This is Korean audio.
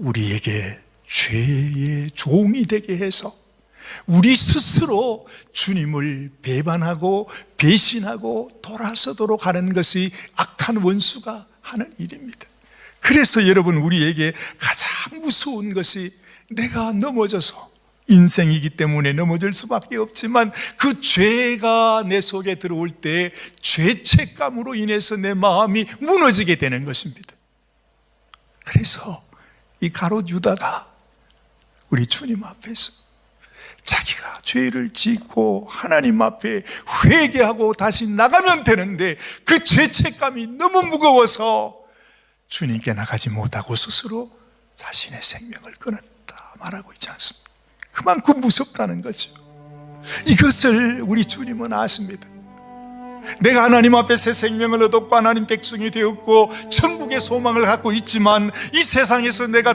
우리에게 죄의 종이 되게 해서 우리 스스로 주님을 배반하고 배신하고 돌아서도록 하는 것이 악한 원수가 하는 일입니다. 그래서 여러분 우리에게 가장 무서운 것이 내가 넘어져서 인생이기 때문에 넘어질 수밖에 없지만 그 죄가 내 속에 들어올 때 죄책감으로 인해서 내 마음이 무너지게 되는 것입니다. 그래서 이 가롯 유다가 우리 주님 앞에서 자기가 죄를 짓고 하나님 앞에 회개하고 다시 나가면 되는데 그 죄책감이 너무 무거워서 주님께 나가지 못하고 스스로 자신의 생명을 끊었다 말하고 있지 않습니까? 그만큼 무섭다는 거죠. 이것을 우리 주님은 아십니다. 내가 하나님 앞에 새 생명을 얻었고 하나님 백성이 되었고 천국의 소망을 갖고 있지만 이 세상에서 내가